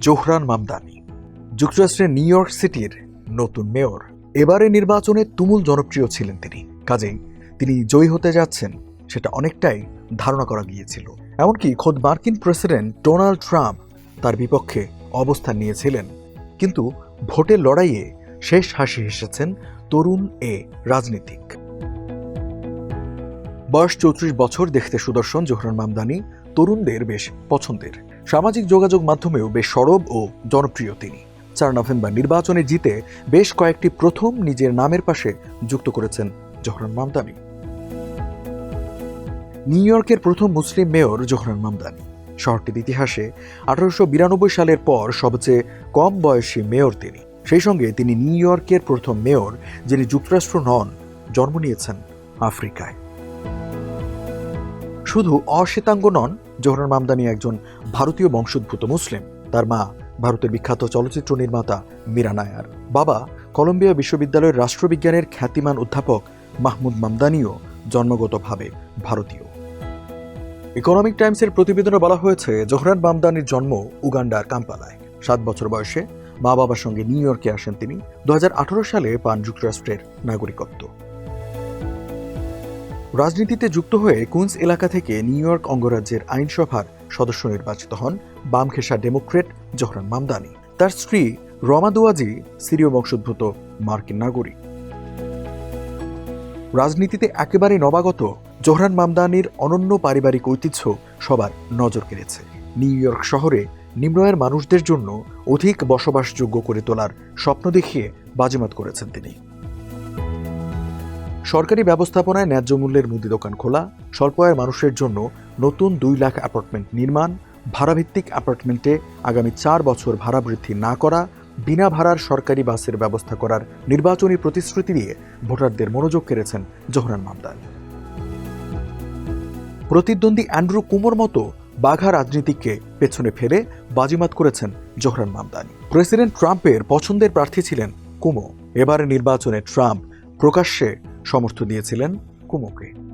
Zohran Mamdani, যুক্তরাষ্ট্রের new York সিটির নতুন মেয়র। এবারে নির্বাচনে তুমুল জনপ্রিয় ছিলেন তিনি। কাজেই তিনি জয়ী হতে যাচ্ছেন, সেটা অনেকটাই ধারণা করা গিয়েছিল। এমনকি খোদ মার্কিন প্রেসিডেন্ট ডোনাল্ড ট্রাম্প তার বিপক্ষে অবস্থান নিয়েছিলেন। কিন্তু ভোটের লড়াইয়ে শেষ হাসি হেসেছেন তরুণ এ রাজনীতিক। বয়স চৌত্রিশ বছর দেখতে সুদর্শন জোহরান মামদানি তরুণদের বেশ পছন্দের। সামাজিক যোগাযোগ মাধ্যমেও বেশ সরব ও জনপ্রিয় তিনি। চার নভেম্বর নির্বাচনে জিতে বেশ কয়েকটি প্রথম নিজের নামের পাশে যুক্ত করেছেন জোহরান মামদানি। নিউ ইয়র্কের প্রথম মুসলিম মেয়র জোহরান মামদানি। শহরটির ইতিহাসে আঠারোশো বিরানব্বই সালের পর সবচেয়ে কম বয়সী মেয়র তিনি। সেই সঙ্গে তিনি নিউ ইয়র্কের প্রথম মেয়র যিনি যুক্তরাষ্ট্র নন, জন্ম নিয়েছেন আফ্রিকায়। শুধু অশ্বেতাঙ্গ নন জোহরান মামদানি একজন ভারতীয় বংশোদ্ভূত মুসলিম। তার মা ভারতের বিখ্যাত চলচ্চিত্র নির্মাতা মীরা নায়ার। বাবা কলম্বিয়া বিশ্ববিদ্যালয়ের রাষ্ট্রবিজ্ঞানের খ্যাতিমান অধ্যাপক মাহমুদ মামদানিও জন্মগতভাবে ভারতীয়। ইকোনমিক টাইমসের প্রতিবেদনে বলা হয়েছে, জোহরান মামদানির জন্ম উগান্ডার কাম্পালায়। সাত বছর বয়সে মা বাবার সঙ্গে নিউ ইয়র্কে আসেন তিনি। দু হাজার আঠেরো সালে পান যুক্তরাষ্ট্রের নাগরিকত্ব। রাজনীতিতে যুক্ত হয়ে কুইন্স এলাকা থেকে নিউ ইয়র্ক অঙ্গরাজ্যের আইনসভার সদস্য নির্বাচিত হন বামখেসা ডেমোক্রেট জোহরান মামদানি। তার স্ত্রী রমা দুয়াজি সিরীয় বংশোদ্ভূত মার্কিন নাগরিক। রাজনীতিতে একেবারে নবাগত জোহরান মামদানির অনন্য পারিবারিক ঐতিহ্য সবার নজর কেড়েছে। নিউ ইয়র্ক শহরে নিম্নয়ের মানুষদের জন্য অধিক বসবাসযোগ্য করে তোলার স্বপ্ন দেখিয়ে বাজিমাত করেছেন তিনি। সরকারি ব্যবস্থাপনায় ন্যায্য মূল্যের মুদি দোকান খোলা স্বল্প আয়ের মানুষের জন্য নতুন দুই লাখ অ্যাপার্টমেন্ট নির্মাণ, ভাড়াভিত্তিক অ্যাপার্টমেন্টে আগামী চার বছর ভাড়া বৃদ্ধি না করা, বিনা ভাড়ার সরকারি বাসের ব্যবস্থা করার নির্বাচনী প্রতিশ্রুতি দিয়ে ভোটারদের মনোযোগ কেড়েছেন জোহরান মামদান। প্রতিদ্বন্দ্বী অ্যান্ড্রু কুমোর মতো বাঘা রাজনীতিকে পেছনে ফেলে বাজিমাত করেছেন জোহরান মামদানি। প্রেসিডেন্ট ট্রাম্পের পছন্দের প্রার্থী ছিলেন কুমো। এবারে নির্বাচনে ট্রাম্প প্রকাশ্যে সমর্থন দিয়েছিলেন কুমোকে।